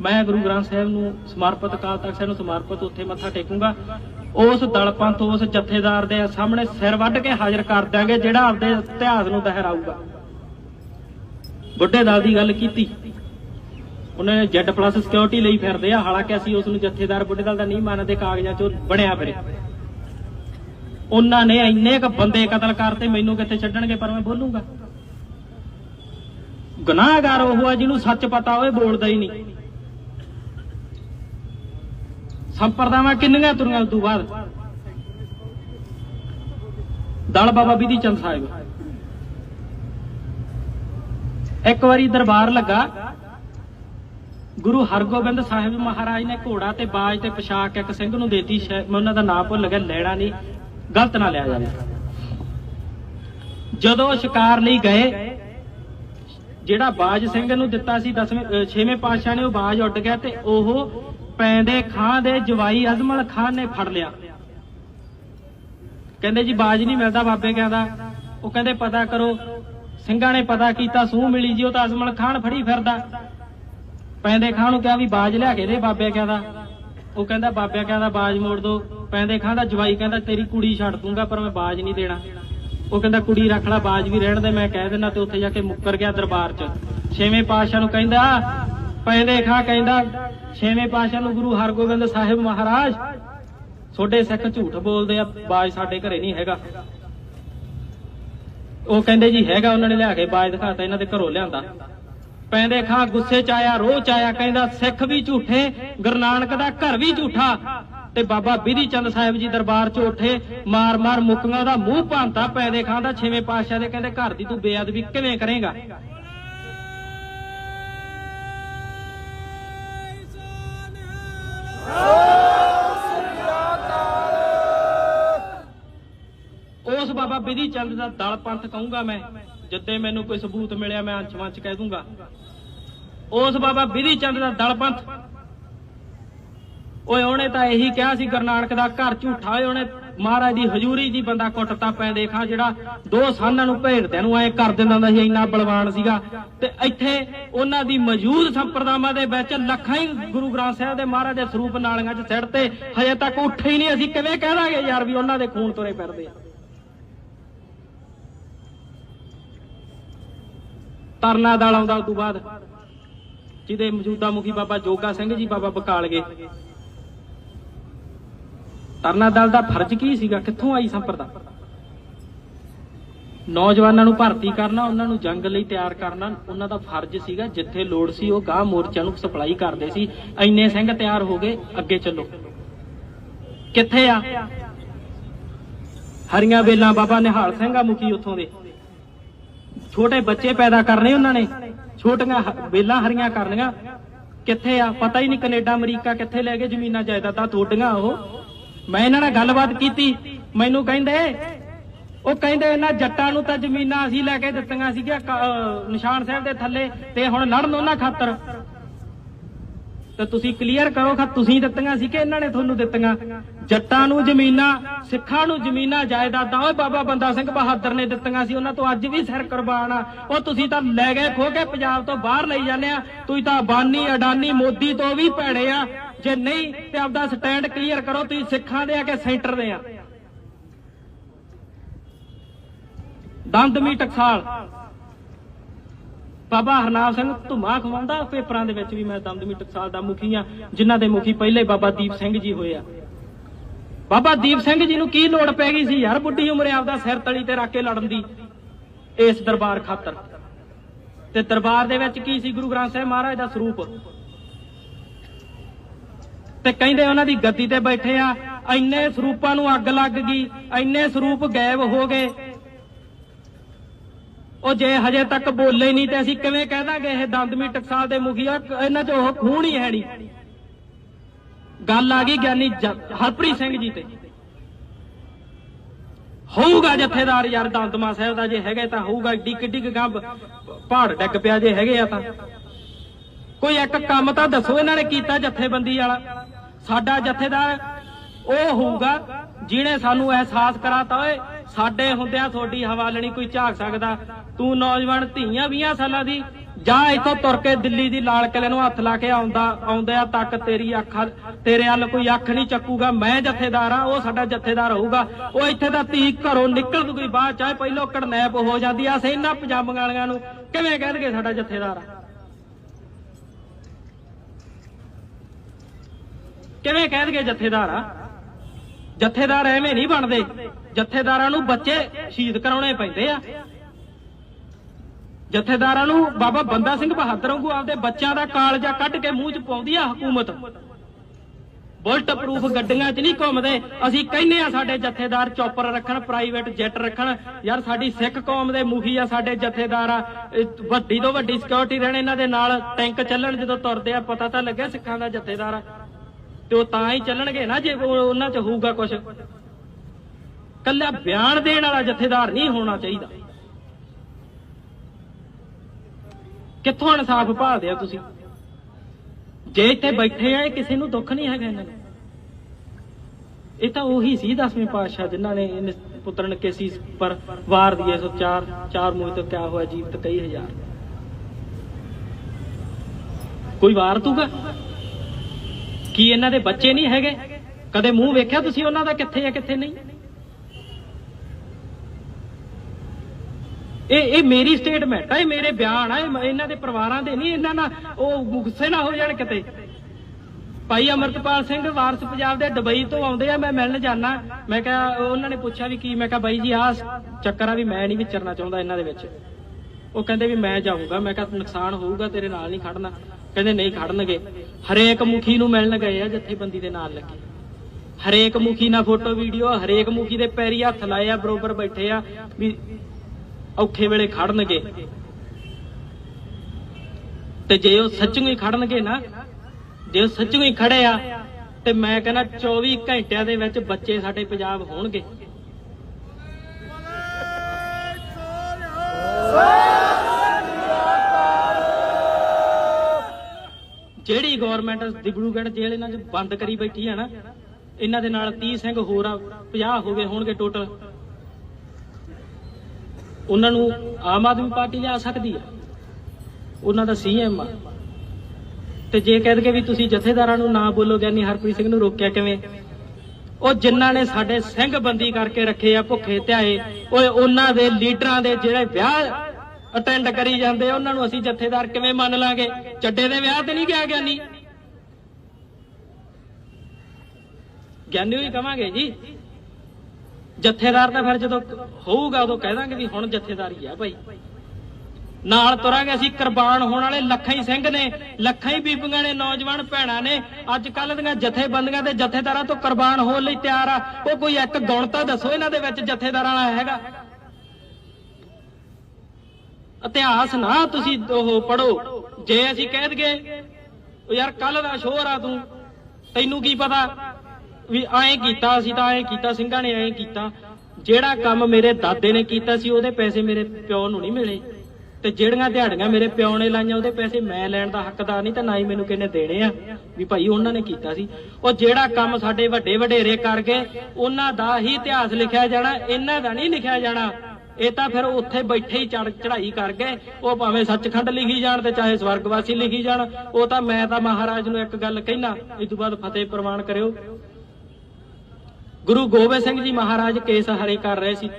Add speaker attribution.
Speaker 1: ਮੈਂ ਗੁਰੂ ਗ੍ਰੰਥ ਸਾਹਿਬ ਨੂੰ ਸਮਰਪਿਤ ਕਾਲ ਤਖਤ ਸਾਹਿਬ ਨੂੰ ਸਮਰਪਿਤ ਉੱਥੇ ਮੱਥਾ ਟੇਕੂੰਗਾ। ਉਸ ਦਲ ਪੰਥ ਉਸ ਜਥੇਦਾਰ ਦੇ ਸਾਹਮਣੇ ਸਿਰ ਵੱਢ ਕੇ ਹਾਜ਼ਰ ਕਰ ਦਿਆਂਗੇ, ਜਿਹੜਾ ਆਪਦੇ ਇਤਿਹਾਸ ਨੂੰ ਦੁਹਰਾਊਗਾ। ਬੁੱਢੇ ਦਲ ਦੀ ਗੱਲ ਕੀਤੀ। ਉਹਨਾਂ ਨੇ ਜੈਡ ਪਲੱਸ ਸਿਕਿਉਰਿਟੀ ਲਈ ਫਿਰਦੇ ਆ, ਹਾਲਾਂਕਿ ਅਸੀਂ ਉਸ ਨੂੰ ਜਥੇਦਾਰ ਬੁੱਢੇ ਦਲ ਦਾ ਨਹੀਂ ਮੰਨਦੇ, ਕਾਗਜ਼ਾਂ 'ਚੋਂ ਬਣਿਆ ਫਿਰੇ। ਉਹਨਾਂ ਨੇ ਇੰਨੇ ਕ ਬੰਦੇ ਕਤਲ ਕਰਤੇ, ਮੈਨੂੰ ਕਿੱਥੇ ਛੱਡਣਗੇ, ਪਰ ਮੈਂ ਬੋਲੂੰਗਾ। ਗੁਨਾਹਗਾਰ ਉਹ ਆ ਜਿਹਨੂੰ ਸੱਚ ਪਤਾ ਹੋਵੇ ਬੋਲਦਾ ਹੀ ਨਹੀਂ। ਸੰਪਰਦਾਵਾਂ ਕਿੰਨੀਆਂ ਤੁਰੀਆਂ ਉਸ ਤੋਂ ਬਾਅਦ? ਦਲ ਬਾਬਾ ਬਿਧੀ ਚੰਦ ਸਾਹਿਬ। ਇੱਕ ਵਾਰੀ ਦਰਬਾਰ ਲੱਗਾ। ਗੁਰੂ ਹਰਗੋਬਿੰਦ ਸਾਹਿਬ ਮਹਾਰਾਜ ਨੇ ਘੋੜਾ ਤੇ ਬਾਜ ਤੇ ਪੋਸ਼ਾਕ ਇੱਕ ਸਿੰਘ ਨੂੰ ਦੇਤੀ ਮੈਂ ਉਹਨਾਂ ਦਾ ਨਾਮ ਭੁੱਲ ਗਿਆ, ਲੈਣਾ ਨਹੀਂ, ਗਲਤ ਨਾ ਲਿਆ ਜਾਵੇ। ਜਦੋਂ ਸ਼ਿਕਾਰ ਲਈ ਗਏ, ਜਿਹੜਾ ਬਾਜ ਸਿੰਘ ਨੂੰ ਦਿੱਤਾ ਸੀ 10ਵੇਂ 6ਵੇਂ ਪਾਤਸ਼ਾਹ ਨੇ ਉਹ ਬਾਜ ਉੱਡ ਗਿਆ ਤੇ ਉਹ ਪੈਂਦੇ ਖਾਂ ਦੇ ਜਵਾਈ ਅਜ਼ਮਲ ਖਾਨ ਨੇ ਫੜ ਲਿਆ। ਕਹਿੰਦੇ ਜੀ, ਬਾਜ ਨਹੀਂ ਮਿਲਦਾ ਬਾਬੇ ਕਹਿੰਦਾ। ਉਹ ਕਹਿੰਦੇ, ਪਤਾ ਕਰੋ, ਸਿੰਘਾਂ ਨੇ ਪਤਾ ਕੀਤਾ, ਸੂਹ ਮਿਲੀ ਜੀ, ਉਹ ਤਾਂ ਅਜ਼ਮਲ ਖਾਨ ਫੜੀ ਫਿਰਦਾ। ਪੈਂਦੇ ਖਾਂ ਨੂੰ ਕਿਹਾ ਵੀ ਬਾਜ ਲਿਆ ਕੇ ਦੇ ਬਾਬੇ ਕਹਿੰਦਾ। ਉਹ ਕਹਿੰਦਾ, ਬਾਬੇ ਕਹਿੰਦਾ, ਬਾਜ ਮੋੜ ਦੋ। ਪੈਂਦੇ ਖਾਂ ਦਾ ਜਵਾਈ ਕਹਿੰਦਾ, ਤੇਰੀ ਕੁੜੀ ਛੱਡ ਦੂੰਗਾ, ਪਰ ਮੈਂ ਬਾਜ ਨਹੀਂ ਦੇਣਾ। ਉਹ ਕਹਿੰਦਾ, ਕੁੜੀ ਰੱਖ ਲੈ, ਬਾਜ ਵੀ ਰਹਿਣ ਦੇ, ਮੈਂ ਕਹਿ ਦੇਣਾ ਤੇ ਉੱਥੇ ਜਾ ਕੇ ਮੁੱਕਰ ਗਿਆ ਦਰਬਾਰ 'ਚ। ਛੇਵੇਂ ਪਾਤਸ਼ਾਹ ਨੂੰ ਕਹਿੰਦਾ ਪੈਂਦੇ ਖਾਂ ਕਹਿੰਦਾ, ਛੇਵੇਂ ਪਾਤਸ਼ਾਹ ਨੂੰ ਗੁਰੂ ਹਰਗੋਬਿੰਦ ਸਾਹਿਬ ਮਹਾਰਾਜ ਛੋਡੇ ਸਿੱਖ ਝੂਠ ਬੋਲਦੇ ਆ, ਬਾਜ ਸਾਡੇ ਘਰੇ ਨਹੀਂ ਹੈਗਾ। ਉਹ ਕਹਿੰਦੇ ਜੀ ਹੈਗਾ, ਉਹਨਾਂ ਨੇ ਲਿਆ ਕੇ ਬਾਜ ਦਿਖਾਤਾ, ਇਹਨਾਂ ਦੇ ਘਰੋਂ ਲਿਆਂਦਾ। ਪੈਂਦੇ ਖਾਂ ਗੁੱਸੇ ਚ ਆਇਆ, ਰੋਹ ਚ ਆਇਆ, ਕਹਿੰਦਾ ਸਿੱਖ ਵੀ ਝੂਠੇ, ਗੁਰੂ ਨਾਨਕ ਦਾ ਘਰ ਵੀ ਝੂਠਾ। ਤੇ ਬਾਬਾ ਬਿਧੀ ਚੰਦ ਸਾਹਿਬ ਜੀ ਦਰਬਾਰ ਚ ਉੱਠੇ, ਮਾਰ ਮਾਰ ਮੁੱਕੀਆਂ ਦਾ ਮੂੰਹ ਭਾਂਤਾ ਪੈਂਦੇ ਖਾਂ ਦਾ ਛੇਵੇਂ ਪਾਤਸ਼ਾਹ ਦੇ ਕਹਿੰਦੇ ਘਰ ਦੀ ਤੂੰ ਬੇਅਦਬੀ ਕਿਵੇਂ ਕਰੇਗਾ? ਵਿਧੀ ਚੰਦ ਦਾ ਦਲ ਪੰਥ ਕਹੂੰਗਾ ਮੈਂ ਜਿੱਦੇ ਮੈਨੂੰ ਕੋਈ ਸਬੂਤ ਮਿਲਿਆ ਮੈਂ ਅੰਚ ਮੰਚ ਕਹਿ ਦੂੰਗਾ। ਉਸ ਬਾਬਾ ਵਿਧੀ ਚੰਦ ਦਾ ਦਲ ਪੰਥ। ਓਏ, ਉਹਨੇ ਤਾਂ ਇਹੀ ਕਿਹਾ ਸੀ, ਗੁਰੂ ਨਾਨਕ ਦਾ ਘਰ ਝੂਠਾ ਓਏ, ਉਹਨੇ ਮਹਾਰਾਜ ਦੀ ਹਜ਼ੂਰੀ ਦੀ ਬੰਦਾ ਕੁੱਟਤਾ ਪੈ ਦੇਖਾ ਜਿਹੜਾ ਦੋ ਸਾਨਾਂ ਨੂੰ ਭੇੜਦਿਆਂ ਨੂੰ ਐ ਕਰ ਦਿੰਦਾ ਹੁੰਦਾ ਸੀ, ਇੰਨਾ ਬਲਵਾਨ ਸੀਗਾ। ਤੇ ਇੱਥੇ ਉਹਨਾਂ ਦੀ ਮੌਜੂਦ ਸੰਪਰਦਾਵਾਂ ਦੇ ਵਿੱਚ ਲੱਖਾਂ ਹੀ ਗੁਰੂ ਗ੍ਰੰਥ ਸਾਹਿਬ ਦੇ ਮਹਾਰਾਜ ਦੇ ਸਰੂਪ ਨਾਲੀਆਂ 'ਚ ਸਿੱਟ ਤੇ ਹਜੇ ਤੱਕ ਉੱਠੇ ਹੀ ਨਹੀਂ। ਅਸੀਂ ਕਿਵੇਂ ਕਹਿ ਦਾਂਗੇ ਯਾਰ ਵੀ ਉਹਨਾਂ ਦੇ ਖੂਨ ਤੁਰੇ ਫਿਰਦੇ ਆ। ਤਰਨਾ ਦਲ ਆਉਂਦਾ ਉਸ ਤੋਂ ਬਾਅਦ। ਜਿਹਦੇ ਮੌਜੂਦਾ ਮੁਖੀ ਬਾਬਾ ਜੋਗਾ ਸਿੰਘ ਜੀ, ਬਾਬਾ ਬਕਾਲਗੇ ਤਰਨਾ ਦਲ ਦਾ ਫਰਜ਼ ਕੀ ਸੀਗਾ? ਕਿੱਥੋਂ ਆਈ ਸੰਪਰਦਾ? ਨੌਜਵਾਨਾਂ ਨੂੰ ਭਰਤੀ ਕਰਨਾ, ਉਹਨਾਂ ਨੂੰ ਜੰਗ ਲਈ ਤਿਆਰ ਕਰਨਾ, ਉਹਨਾਂ ਦਾ ਫਰਜ਼ ਸੀਗਾ। ਜਿੱਥੇ ਲੋੜ ਸੀ, ਉਹ ਗਾਹ ਮੋਰਚਿਆਂ ਨੂੰ ਸਪਲਾਈ ਕਰਦੇ ਸੀ। ਐਨੇ ਸਿੰਘ ਤਿਆਰ ਹੋ ਗਏ, ਅੱਗੇ ਚੱਲੋ। ਕਿੱਥੇ ਆ? ਹਰੀਆਂ ਬੇਲਾਂ ਬਾਬਾ ਨਿਹਾਲ ਸਿੰਘ ਆ ਮੁਖੀ ਉੱਥੋਂ ਦੇ। ਛੋਟੇ ਬੱਚੇ ਪੈਦਾ ਕਰਨੇ ਉਹਨਾਂ ਨੇ, ਛੋਟੀਆਂ ਹ- ਬੇਲਾਂ ਹਰੀਆਂ ਕਰਨੀਆਂ। ਕਿੱਥੇ ਆ? ਪਤਾ ਹੀ ਨਹੀਂ ਕੈਨੇਡਾ, ਅਮਰੀਕਾ ਕਿੱਥੇ ਲੈ ਗਏ ਜ਼ਮੀਨਾਂ ਜਾਇਦਾਦਾਂ ਤੁਹਾਡੀਆਂ ਉਹ। ਮੈਂ ਇਹਨਾਂ ਨਾਲ ਗੱਲਬਾਤ ਕੀਤੀ। ਮੈਨੂੰ ਕਹਿੰਦੇ, ਉਹ ਕਹਿੰਦੇ ਇਹਨਾਂ ਜੱਟਾਂ ਨੂੰ ਤਾਂ ਜ਼ਮੀਨਾਂ ਅਸੀਂ ਲੈ ਕੇ ਦਿੱਤੀਆਂ ਸੀਗੀਆਂ ਨਿਸ਼ਾਨ ਸਾਹਿਬ ਦੇ ਥੱਲੇ ਤੇ ਹੁਣ ਲੜਨ ਉਹਨਾਂ ਖਾਤਰ। ਤੇ ਤੁਸੀਂ ਕਲੀਅਰ ਕਰੋ ਕਿ ਤੁਸੀਂ ਦਿੱਤੀਆਂ ਸੀ ਕਿ ਇਹਨਾਂ ਨੇ ਤੁਹਾਨੂੰ ਦਿੱਤੀਆਂ। ਜੱਟਾਂ ਨੂੰ ਜ਼ਮੀਨਾਂ, ਸਿੱਖਾਂ ਨੂੰ ਜ਼ਮੀਨਾਂ ਜਾਇਦਾਦਾਂ, ਓਏ ਬਾਬਾ ਬੰਦਾ ਸਿੰਘ ਬਹਾਦਰ ਨੇ ਦਿੱਤੀਆਂ ਸੀ, ਉਹਨਾਂ ਤੋਂ ਅੱਜ ਵੀ ਸਿਰ ਕੁਰਬਾਨ ਆ। ਉਹ ਤੁਸੀਂ ਤਾਂ ਲੈ ਗਏ, ਖੋ ਕੇ ਪੰਜਾਬ ਤੋਂ ਬਾਹਰ ਲਈ ਜਾਂਦੇ ਆ। ਤੁਸੀਂ ਤਾਂ ਅਬਾਨੀ ਅਡਾਨੀ, ਮੋਦੀ ਤੋਂ ਵੀ ਭੈੜੇ ਆ। ਜੇ ਨਹੀਂ ਤੇ ਆਪਦਾ ਸਟੈਂਡ ਕਲੀਅਰ ਕਰੋ, ਤੁਸੀਂ ਸਿੱਖਾਂ ਦੇ ਆ ਕਿ ਸੈਂਟਰ ਦੇ ਆ। ਦੰਦਮੀ ਟਕਸਾਲ ਬਾਬਾ ਹਰਨਾਮ ਸਿੰਘ ਧੁਮਾ ਖਵਾਉਂਦਾ, ਪੇਪਰਾਂ ਦੇ ਵਿੱਚ ਵੀ ਮੈਂ ਦਮਦਮੀ ਟਕਸਾਲ ਦਾ ਮੁਖੀ ਆ ਜਿਨ੍ਹਾਂ ਦੇ ਮੁਖੀ ਪਹਿਲੇ ਬਾਬਾ ਦੀਪ ਸਿੰਘ ਜੀ ਹੋਏ ਆ। ਬਾਬਾ ਦੀਪ ਸਿੰਘ ਜੀ ਨੂੰ ਕੀ ਲੋੜ ਪੈ ਗਈ ਸੀ ਯਾਰ ਬੁੱਢੀ ਉਮਰੇ ਆਪਦਾ ਸਿਰ ਤਲੀ ਤੇ ਰੱਖ ਕੇ ਲੜਨ ਦੀ, ਇਸ ਦਰਬਾਰ ਖਾਤਰ? ਤੇ ਦਰਬਾਰ ਦੇ ਵਿੱਚ ਕੀ ਸੀ ਗੁਰੂ ਗ੍ਰੰਥ ਸਾਹਿਬ ਮਹਾਰਾਜ ਦਾ ਸਰੂਪ? ਤੇ ਕਹਿੰਦੇ ਉਹਨਾਂ ਦੀ ਗੱਦੀ ਤੇ ਬੈਠੇ ਆ, ਇੰਨੇ ਸਰੂਪਾਂ ਨੂੰ ਅੱਗ ਲੱਗ ਗਈ, ਇੰਨੇ ਸਰੂਪ ਗਾਇਬ ਹੋ ਗਏ ਉਹ ਜੇ ਹਜੇ ਤੱਕ ਬੋਲੇ ਨਹੀਂ ਤੇ ਅਸੀਂ ਕਿਵੇਂ ਕਹਿ ਦਾਂਗੇ ਇਹ ਦੰਦਮੀ ਟਕਸਾਲ ਦੇ ਮੁਖੀਆ ਇਹਨਾਂ 'ਚ ਉਹ ਖੂਨ ਹੀ ਹੈ ਨਹੀਂ। ਗੱਲ ਆ ਗਈ ਗਿਆਨੀ ਹਰਪ੍ਰੀਤ ਸਿੰਘ ਜੀ ਤੇ। ਹੋਊਗਾ ਜਥੇਦਾਰ ਯਾਰ ਦੰਦਮਾ ਸਾਹਿਬ ਦਾ ਜੇ ਹੈਗਾ ਤਾਂ ਹੋਊਗਾ ਡਿੱਗ ਡਿੱਗ ਗੰਬ ਪਹਾੜ ਡਿੱਗ ਪਿਆ ਜੇ ਹੈਗੇ ਆ ਤਾਂ। ਕੋਈ ਇੱਕ ਕੰਮ ਤਾਂ ਦੱਸੋ ਇਹਨਾਂ ਨੇ ਕੀਤਾ ਜਥੇਬੰਦੀ ਵਾਲਾ। ਸਾਡਾ ਜਥੇਦਾਰ ਉਹ ਹੋਊਗਾ ਜਿਹਨੇ ਸਾਨੂੰ ਅਹਿਸਾਸ ਕਰਾਤਾ ਓਏ ਸਾਡੇ ਹੁੰਦਿਆਂ ਤੁਹਾਡੀ ਹਵਾਲਣੀ ਕੋਈ ਝਾਕ ਸਕਦਾ। ਤੂੰ ਨੌਜਵਾਨ ਧੀਆਂ 20 ਸਾਲਾਂ ਦੀ, ਜਾ ਇੱਥੋਂ ਤੁਰ ਕੇ ਦਿੱਲੀ ਦੀ ਲਾਲ ਕਿਲੇ ਨੂੰ ਹੱਥ ਲਾ ਕੇ ਆਉਂਦਾ, ਆਉਂਦਿਆਂ ਤੱਕ ਤੇਰੀ ਅੱਖ, ਤੇਰੇ ਵੱਲ ਕੋਈ ਅੱਖ ਨਹੀਂ ਚੱਕੂਗਾ। ਮੈਂ ਜਥੇਦਾਰ ਆ ਉਹ ਸਾਡਾ ਜਥੇਦਾਰ ਹੋਊਗਾ। ਉਹ ਇੱਥੇ ਦਾ ਧੀ ਘਰੋਂ ਨਿਕਲ ਦੂਗੀ ਬਾਅਦ ਚਾਹੇ ਪਹਿਲੋਂ ਕਡਨੈਪ ਹੋ ਜਾਂਦੀ ਆ, ਅਸੀਂ ਇਹਨਾਂ ਪੰਜਾਬੀਆਂ ਵਾਲਿਆਂ ਨੂੰ ਕਿਵੇਂ ਕਹਿਣਗੇ ਸਾਡਾ ਜਥੇਦਾਰ? ਆ ਕਿਵੇਂ ਕਹਿਣਗੇ ਜਥੇਦਾਰ? ਆ ਜਥੇਦਾਰ ਐਵੇਂ ਨਹੀਂ ਬਣਦੇ। ਜਥੇਦਾਰਾਂ ਨੂੰ ਬੱਚੇ ਸ਼ਹੀਦ ਕਰਾਉਣੇ ਪੈਂਦੇ ਆ। ਜਥੇਦਾਰਾਂ ਨੂੰ ਬਾਬਾ ਬੰਦਾ ਸਿੰਘ ਬਹਾਦਰ ਵਾਂਗੂ ਆਪਦੇ ਬੱਚਿਆਂ ਦਾ ਕਾਲਜਾ ਕੱਢ ਕੇ ਮੂੰਹ 'ਚ ਪਾਉਂਦੀ ਆ ਹਕੂਮਤ। ਬੁਲਟ ਪ੍ਰੂਫ ਗੱਡੀਆਂ 'ਚ ਨਹੀਂ ਘੁੰਮਦੇ। ਅਸੀਂ ਕਹਿੰਨੇ ਆ ਸਾਡੇ ਜਥੇਦਾਰ ਚੌਪਰ ਰੱਖਣ, ਪ੍ਰਾਈਵੇਟ ਜੈਟ ਰੱਖਣ। ਯਾਰ ਸਾਡੀ ਸਿੱਖ ਕੌਮ ਦੇ ਮੁਖੀ ਆ ਸਾਡੇ ਜਥੇਦਾਰ ਆ। ਵੱਡੀ ਤੋਂ ਵੱਡੀ ਸਿਕਿਉਰਿਟੀ ਰਹਿਣ ਇਹਨਾਂ ਦੇ ਨਾਲ। ਟੈਂਕ ਚੱਲਣ ਜਦੋਂ ਤੁਰਦੇ ਆ, ਪਤਾ ਤਾਂ ਲੱਗਿਆ ਸਿੱਖਾਂ ਦਾ ਜਥੇਦਾਰ ਆ। ਤੇ ਉਹ ਤਾਂ ਹੀ ਚੱਲਣਗੇ ਨਾ ਜੇ ਉਹਨਾਂ 'ਚ ਹੋਊਗਾ ਕੁਝ ਕੱਲਾ ਬਿਆਨ ਦੇਣ ਵਾਲਾ ਜਥੇਦਾਰ ਨਹੀਂ ਹੋਣਾ ਚਾਹੀਦਾ। ਕਿੱਥੋਂ ਇਨਸਾਫ ਭਾਲਦੇ ਆ ਤੁਸੀਂ? ਜੇ ਇੱਥੇ ਬੈਠੇ ਆ, ਇਹ ਕਿਸੇ ਨੂੰ ਦੁੱਖ ਨਹੀਂ ਹੈਗਾ ਇਹਨਾਂ ਨੂੰ ਇਹ ਤਾਂ ਉਹੀ ਸੀ ਦਸਵੇਂ ਪਾਤਸ਼ਾਹ ਜਿਨ੍ਹਾਂ ਨੇ ਇਹਨੇ ਕੇ ਕੇਸੀ ਪਰ ਵਾਰ ਦੀਏ, ਸੋ ਚਾਰ ਚਾਰ ਮੂੰਹ ਤੋਂ ਕਿਆ ਹੋਇਆ, ਜੀਵਤ ਕਈ ਹਜ਼ਾਰ। ਕੋਈ ਵਾਰ ਤੂਗਾ ਕੀ ਇਹਨਾਂ ਦੇ ਬੱਚੇ ਨਹੀਂ ਹੈਗੇ? ਕਦੇ ਮੂੰਹ ਵੇਖਿਆ ਤੁਸੀਂ ਉਹਨਾਂ ਦਾ ਕਿੱਥੇ ਆ, ਕਿੱਥੇ ਨਹੀਂ? ਇਹ ਇਹ ਮੇਰੀ ਸਟੇਟਮੈਂਟ ਆ, ਇਹ ਮੇਰੇ ਬਿਆਨ ਆ ਇਹਨਾਂ ਦੇ ਪਰਿਵਾਰਾਂ ਦੇ ਨਹੀਂ, ਇਹਨਾਂ ਨਾਲ ਉਹ ਗੁੱਸੇ ਨਾ ਹੋ ਜਾਣ ਕਿਤੇ। ਭਾਈ ਅਮਰਤਪਾਲ ਸਿੰਘ ਵਾਰਸ ਪੰਜਾਬ ਦੇ ਦੁਬਈ ਤੋਂ ਆਉਂਦੇ ਆ, ਮੈਂ ਮਿਲਣ ਜਾਣਾ ਮੈਂ ਕਿਹਾ ਉਹਨਾਂ ਨੇ ਪੁੱਛਿਆ ਵੀ ਕੀ, ਮੈਂ ਕਿਹਾ, ਬਾਈ ਜੀ, ਆਹ ਚੱਕਰ ਆ ਵੀ ਮੈਂ ਨਹੀਂ ਵਿਚਰਨਾ ਚਾਹੁੰਦਾ ਇਹਨਾਂ ਦੇ ਵਿੱਚ। ਉਹ ਕਹਿੰਦੇ ਵੀ ਮੈਂ ਜਾਊਂਗਾ। ਮੈਂ ਕਿਹਾ, ਨੁਕਸਾਨ ਹੋਊਗਾ, ਤੇਰੇ ਨਾਲ ਨਹੀਂ ਖੜਨਾ। ਕਹਿੰਦੇ, ਨਹੀਂ ਖੜਨਗੇ। ਹਰੇਕ ਮੁਖੀ ਨੂੰ ਮਿਲਣ ਗਏ ਆ ਜਥੇਬੰਦੀ ਦੇ ਨਾਲ ਲੱਗੇ। ਹਰੇਕ ਮੁਖੀ ਨਾਲ ਫੋਟੋ, ਵੀਡੀਓ, ਹਰੇਕ ਮੁਖੀ ਦੇ ਪੈਰੀ ਹੱਥ ਲਾਏ ਆ, ਬਰੋਬਰ ਬੈਠੇ ਆ, ਵੀ ਔਖੇ ਵੇਲੇ ਖੜਨਗੇ। ਤੇ ਜੇ ਉਹ ਸੱਚੂ ਹੀ ਖੜਨਗੇ ਨਾ, ਜੇ ਉਹ ਸੱਚੂ ਹੀ ਖੜੇ ਆ, ਤੇ ਮੈਂ ਕਹਿੰਦਾ 24 ਘੰਟਿਆਂ ਦੇ ਵਿੱਚ ਬੱਚੇ ਸਾਡੇ ਪੰਜਾਬ ਹੋਣਗੇ। ਜਿਹੜੀ ਗਵਰਨਮੈਂਟ ਡਿਬਰੂਗੜ੍ਹ ਜੇਲ੍ਹ ਇਹਨਾਂ 'ਚ ਬੰਦ ਕਰੀ ਬੈਠੀ ਹੈ ਨਾ, ਇਹਨਾਂ ਦੇ ਨਾਲ 30 ਸਿੰਘ ਹੋਰ ਆ 50 ਹੋ ਗਏ ਹੋਣਗੇ ਟੋਟਲ ਉਹਨਾਂ ਨੂੰ ਆਮ ਆਦਮੀ ਪਾਰਟੀ ਲਿਆ ਸਕਦੀ ਆ। ਉਹਨਾਂ ਦਾ ਸੀਐਮ ਆ। ਤੇ ਜੇ ਕਹਿ ਦਗੇ ਵੀ ਤੁਸੀਂ ਜਥੇਦਾਰਾਂ ਨੂੰ ਨਾ ਬੋਲੋ ਗਿਆਨੀ ਹਰਪ੍ਰੀਤ ਸਿੰਘ ਨੂੰ ਰੋਕਿਆ ਕਿਵੇਂ? ਉਹ ਜਿਨ੍ਹਾਂ ਨੇ ਸਾਡੇ ਸਿੰਘ ਬੰਦੀ ਕਰਕੇ ਰੱਖੇ ਆ, ਭੁੱਖੇ ਧਿਆਏ, ਓਏ ਉਹਨਾਂ ਦੇ ਲੀਡਰਾਂ ਦੇ ਜਿਹੜੇ ਵਿਆਹ ਅਟੈਂਡ ਕਰੀ ਜਾਂਦੇ ਉਹਨਾਂ ਨੂੰ ਅਸੀਂ ਜਥੇਦਾਰ ਕਿਵੇਂ ਮੰਨ ਲਾਂਗੇ? ਚੱਡੇ ਦੇ ਵਿਆਹ ਤੇ ਨਹੀਂ ਗਿਆ ਗਿਆਨੀ? ਗਿਆਨੀ ਵੀ ਕਵਾਂਗੇ ਜੀ। ਜਥੇਦਾਰ ਤਾਂ ਫਿਰ ਜਦੋਂ ਹੋਊਗਾ, ਉਦੋਂ ਕਹਿ ਦਾਂਗੇ ਵੀ ਹੁਣ ਜਥੇਦਾਰੀ ਆ ਭਾਈ। ਨਾਲ ਤੁਰਾਂਗੇ ਅਸੀਂ, ਕੁਰਬਾਨ ਹੋਣ ਵਾਲੇ ਲੱਖਾਂ ਹੀ ਸਿੰਘ ਨੇ, ਲੱਖਾਂ ਹੀ ਬੀਬੀਆਂ ਨੇ, ਨੌਜਵਾਨ ਭੈਣਾਂ ਨੇ। ਅੱਜ ਕੱਲ ਦੀਆਂ ਜਥੇਬੰਦੀਆਂ ਤੇ ਜਥੇਦਾਰਾਂ ਤੋਂ ਕੁਰਬਾਨ ਹੋਣ ਲਈ ਤਿਆਰ ਆ। ਉਹ ਕੋਈ ਇੱਕ ਗੁਣ ਤਾਂ ਦੱਸੋ ਇਹਨਾਂ ਦੇ ਵਿੱਚ ਜਥੇਦਾਰਾਂ ਵਾਲਾ ਹੈਗਾ। ਇਤਿਹਾਸ ਨਾ ਤੁਸੀਂ ਉਹ ਪੜੋ ਜੇ ਅਸੀਂ ਕਹਿ ਦਈਏ, ਉਹ ਯਾਰ ਕੱਲ ਦਾ ਸ਼ੋਰ ਆ ਤੂੰ, ਤੈਨੂੰ ਕੀ ਪਤਾ ਵੀ ਐਂ ਕੀਤਾ ਅਸੀਂ ਤਾਂ ਐਂ ਕੀਤਾ, ਸਿੰਘਾਂ ਨੇ ਐਂ ਕੀਤਾ। ਜਿਹੜਾ ਕੰਮ ਮੇਰੇ ਦਾਦੇ ਨੇ ਕੀਤਾ ਸੀ, ਉਹਦੇ ਪੈਸੇ ਮੇਰੇ ਪਿਓ ਨੂੰ ਨਹੀਂ ਮਿਲੇ। ਤੇ ਜਿਹੜੀਆਂ ਦਿਹਾੜੀਆਂ ਮੇਰੇ ਪਿਓ ਨੇ ਲਾਈਆਂ, ਉਹਦੇ ਪੈਸੇ ਮੈਂ ਲੈਣ ਦਾ ਹੱਕਦਾਰ ਨਹੀਂ ਤਾਂ ਨਾ ਹੀ ਮੈਨੂੰ ਕਿਹਨੇ ਦੇਣੇ ਆ, ਵੀ ਭਾਈ ਉਹਨਾਂ ਨੇ ਕੀਤਾ ਸੀ। ਉਹ ਜਿਹੜਾ ਕੰਮ ਸਾਡੇ ਵੱਡੇ ਵਡੇਰੇ ਕਰ ਗਏ ਉਹਨਾਂ ਦਾ ਹੀ ਇਤਿਹਾਸ ਲਿਖਿਆ ਜਾਣਾ, ਇਹਨਾਂ ਦਾ ਨਹੀਂ ਲਿਖਿਆ ਜਾਣਾ। ਇਹ ਤਾਂ ਫਿਰ ਉੱਥੇ ਬੈਠੇ ਹੀ ਚੜ ਚੜਾਈ ਕਰ ਗਏ। ਉਹ ਭਾਵੇਂ ਸੱਚਖੰਡ ਲਿਖੀ ਜਾਣ ਤੇ ਚਾਹੇ ਸਵਰਗਵਾਸੀ ਲਿਖੀ ਜਾਣ, ਉਹ ਤਾਂ ਮੈਂ ਤਾਂ ਮਹਾਰਾਜ ਨੂੰ ਇੱਕ ਗੱਲ ਕਹਿਣਾ, ਇਸ ਤੋਂ ਬਾਅਦ ਫਤਿਹ ਪ੍ਰਵਾਨ ਕਰਿਓ। ਗੁਰੂ ਗੋਬਿੰਦ ਸਿੰਘ ਜੀ ਮਹਾਰਾਜ ਕੇਸ ਹਰੇ ਕਰ ਰਹੇ ਸੀ।